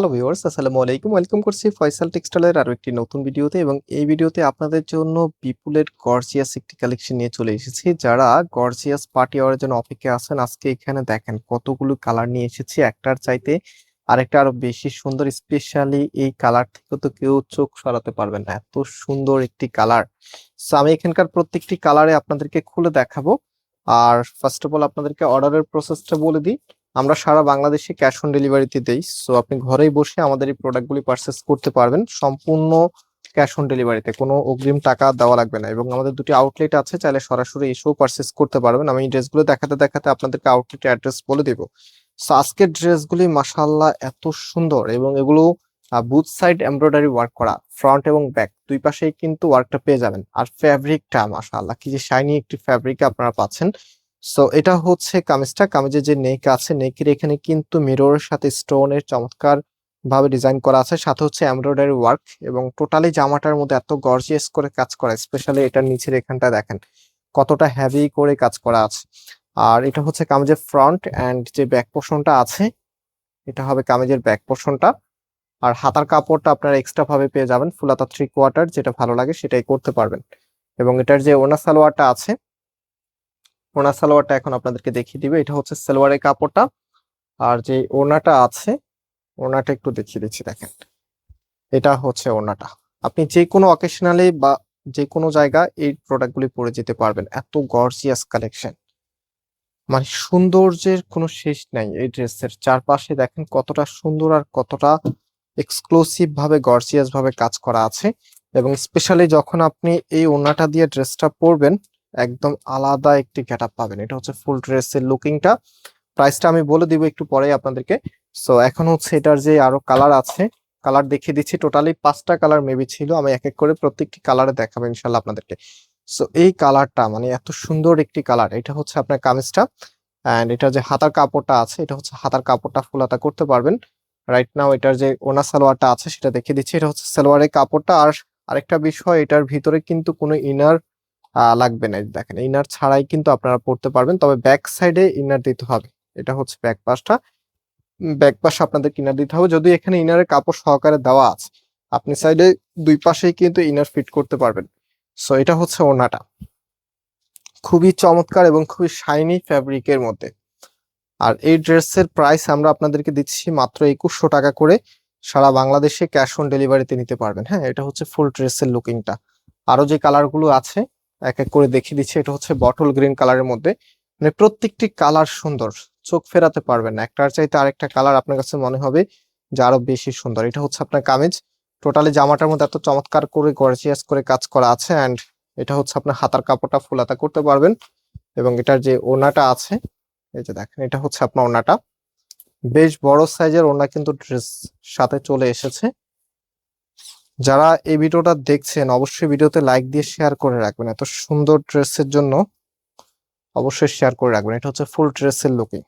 Hello viewers আসসালামু আলাইকুম। Welcome করছি ফয়সাল টেক্সটাইলের আরও একটি নতুন ভিডিওতে এবং এই ভিডিওতে আপনাদের জন্য বিপুলের গর্জিয়াস একটি কালেকশন নিয়ে চলে এসেছি। যারা গর্জিয়াস পার্টি ওয়ারের জন্য অপেক্ষা আছেন, আজকে এখানে দেখেন কতগুলো কালার নিয়ে এসেছি। একটার চাইতে আরেকটা আরও বেশি সুন্দর স্পেশালি এই কালার থেকে তো কেউ চোখ সরাতে পারবেন না। এত সুন্দর একটি কালার সো আমি এখানকার প্রত্যেকটি কালারে আপনাদেরকে খুলে দেখাবো। আর ফার্স্ট অফ অল আপনাদেরকে অর্ডারের প্রসেসটা বলে দিই। আমরা সারা বাংলাদেশে ক্যাশ অন ডেলিভারিতে দেই। সো আপনি ঘরেই বসে আমাদের এই প্রোডাক্টগুলি পারচেস করতে পারবেন। সম্পূর্ণ ক্যাশ অন ডেলিভারিতে কোনো অগ্রিম টাকা দেওয়া লাগবে না। এবং আমাদের দুটি আউটলেট আছে, চাইলে সরাসরি এসেও পারচেস করতে পারবেন। আমি ড্রেসগুলো দেখাতে দেখাতে আপনাদেরকে আউটলেট অ্যাড্রেস বলে দেবো। সো আজকের ড্রেসগুলি মাসাল্লাহ এত সুন্দর এবং এগুলো বুথ সাইড এমব্রয়ডারি ওয়ার্ক করা ফ্রন্ট এবং ব্যাক দুই পাশেই কিন্তু ওয়ার্কটা পেয়ে যাবেন। আর ফ্যাব্রিকটা মাসাল্লাহ কি যে শাইনি একটি ফ্যাব্রিক আপনারা পাচ্ছেন। সো এটা হচ্ছে কামিজটা। কামিজের যে নেক আছে, নেকের এখানে কিন্তু মিররের সাথে স্টোনের চমৎকার ভাবে ডিজাইন করা আছে। সাথে হচ্ছে এমব্রয়ডারি ওয়ার্ক এবং টোটালি জামাটার মধ্যে এত গর্জিয়াস করে কাজ করা স্পেশালি এটার নিচের এখানটা দেখেন, কতটা হেভি করে কাজ করা আছে। আর এটা হচ্ছে কামিজের ফ্রন্ট অ্যান্ড যে ব্যাক পোর্শনটা আছে, এটা হবে কামিজের ব্যাক পোর্শনটা আর হাতার কাপড়টা আপনারা এক্সট্রা ভাবে পেয়ে যাবেন ফুলাতা থ্রি কোয়ার্টার যেটা ভালো লাগে সেটাই করতে পারবেন। এবং এটার যে ওনা সালোয়ারটা আছে ওনা সালোয়ারটা এখন আপনাদেরকে দেখিয়ে দিবে। এটা হচ্ছে সালোয়ারের কাপড়টা। আর যে ওনাটা আছে ওনাটা একটু দেখিয়ে দিচ্ছি, দেখেন। এটা হচ্ছে ওনাটা আপনি যে কোনো অকেশনালি বা যে কোনো জায়গা এই প্রোডাক্টগুলি পরে যেতে পারবেন। এত গর্জিয়াস কালেকশন মানে সৌন্দর্যের কোনো শেষ নাই এই ড্রেসের। চারপাশে দেখেন কতটা সুন্দর আর কতটা এক্সক্লুসিভ ভাবে গর্জিয়াস ভাবে কাজ করা আছে। এবং স্পেশালি যখন আপনি এই ওনাটা দিয়ে ড্রেসটা পরবেন একদম আলাদা একটি গেট পাবেন। এটা হচ্ছে ফুল ড্রেসের লুকিংটা। প্রাইসটা আমি বলে দিব একটু পরেই আপনাদেরকে। সো, এখন হচ্ছে এটার যে আরও কালার আছে, কালার দেখিয়ে দিচ্ছি। টোটালি পাঁচটা কালার মেবি ছিল। আমি এক এক করে প্রত্যেকটি কালারে দেখাবো ইনশাল্লাহ আপনাদেরকে। সো, এই কালারটা মানে এত সুন্দর একটি কালার। এটা হচ্ছে আপনার কামিজটা। অ্যান্ড এটা যে হাতার কাপড়টা আছে, এটা হচ্ছে হাতার কাপড়টা ফুল ফুলাতা করতে পারবেন। রাইট নাও এটার যে ওনা সালোয়ারটা আছে, সেটা দেখিয়ে দিচ্ছি। এটা হচ্ছে সালোয়ারের কাপড়টা। আর আরেকটা বিষয়, এটার ভিতরে কিন্তু কোনো ইনার লাগবে না। দেখেন ইনার ছাড়াই কিন্তু আপনারা পড়তে পারবেন। তবে ব্যাক সাইডে ইনার দিতে হবে। এটা হচ্ছে ব্যাক পাশটা। ব্যাক পাশ আপনাদের ইনার দিতে হবে। যদি এখানে ইনারের কাপড় সহকারে দেওয়া আছে, আপনি সাইডে দুই পাশেই কিন্তু ইনার ফিট করতে পারবেন। সো এটা হচ্ছে ওনাটা খুবই চমৎকার এবং খুবই শাইনি ফ্যাব্রিকের মধ্যে। আর এই ড্রেসের প্রাইস আমরা আপনাদেরকে দিচ্ছি মাত্র একুশশো টাকা করে। সারা বাংলাদেশে ক্যাশ অন ডেলিভারিতে নিতে পারবেন। হ্যাঁ এটা হচ্ছে ফুল ড্রেসের লুকিংটা আরও যে কালারগুলো আছে এক এক করে দেখিয়ে দিচ্ছি। এটা হচ্ছে বটল গ্রিন কালারের মধ্যে। মানে প্রত্যেকটি কালার সুন্দর, চোখ ফেরাতে পারবেন একটার চাইতে আরেকটা কালার আপনার কাছে মনে হবে যে আরও বেশি সুন্দর। এটা হচ্ছে আপনার কামিজ। টোটালি জামাটার মধ্যে এত চমৎকার করে গর্জিয়াস করে কাজ করা আছে অ্যান্ড এটা হচ্ছে আপনার হাতার কাপড়টা ফুলাতা করতে পারবেন। এবং এটার যে ওনাটা আছে, এই যে দেখেন, এটা হচ্ছে আপনার ওনাটা বেশ বড় সাইজের ওনা কিন্তু ড্রেস সাথে চলে এসেছে। যারা এই ভিডিওটা দেখছেন, অবশ্যই ভিডিওতে লাইক দিয়ে শেয়ার করে রাখবেন। এত সুন্দর ড্রেসের জন্য অবশ্যই শেয়ার করে রাখবেন। এটা হচ্ছে ফুল ড্রেসের লুকিং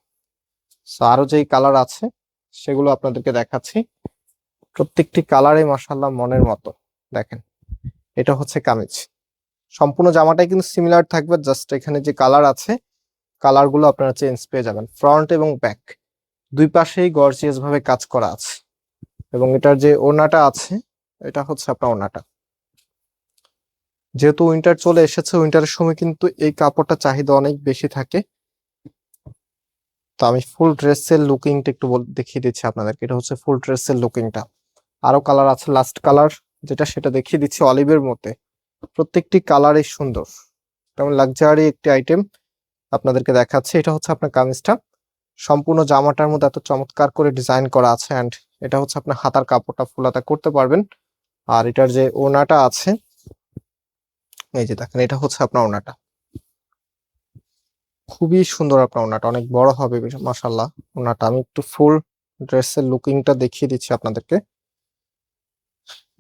সো আরও যেই কালার আছে, সেগুলো আপনাদেরকে দেখাচ্ছি। প্রত্যেকটি কালারে মাসাল্লাহ মনের মতো। দেখেন, এটা হচ্ছে কামিজ। সম্পূর্ণ জামাটাই কিন্তু সিমিলার থাকবে জাস্ট এখানে যে কালার আছে কালারগুলো আপনারা চেঞ্জ পেয়ে যাবেন। ফ্রন্ট এবং ব্যাক দুই পাশেই গর্জিয়াস ভাবে কাজ করা আছে। এবং এটার যে ওনাটা আছে এটা হচ্ছে আপনার ওনাটা। যেহেতু উইন্টার চলে এসেছে উইন্টারের সময় কিন্তু এই কাপড়টা চাহিদা অনেক বেশি থাকে। তো আমি ফুল ড্রেসের লুকিংটা একটু দেখিয়ে দিচ্ছি আপনাদেরকে। এটা হচ্ছে ফুল ড্রেসের লুকিংটা আরও কালার আছে লাস্ট কালার যেটা সেটা দেখিয়ে দিচ্ছি অলিভের মধ্যে। প্রত্যেকটি কালারই সুন্দর। তেমন লাক্সারি একটি আইটেম আপনাদেরকে দেখাচ্ছি। এটা হচ্ছে আপনার কামিজটা। সম্পূর্ণ জামাটার মধ্যে এত চমৎকার করে ডিজাইন করা আছে অ্যান্ড এটা হচ্ছে আপনার হাতার কাপড়টা ফুলাতা করতে পারবেন। আর এটার যে ওনাটা আছে, এই যে দেখেন, এটা হচ্ছে আপনার ওনাটা। খুবই সুন্দর আপনার ওনাটা, অনেক বড় হবে মাসাল্লাহ ওনাটা। আমি একটু ফুল ড্রেসের লুকিংটা দেখিয়ে দিচ্ছি আপনাদেরকে।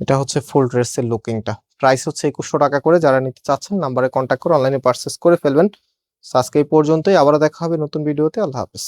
এটা হচ্ছে ফুল ড্রেসের লুকিংটা। প্রাইস হচ্ছে একুশশো টাকা করে, যারা নিতে চাচ্ছেন নাম্বারে কন্ট্যাক্ট করে, অনলাইনে পারচেস করে ফেলবেন। আজকে এই পর্যন্তই আবার দেখা হবে নতুন ভিডিওতে, আল্লাহ হাফেজ।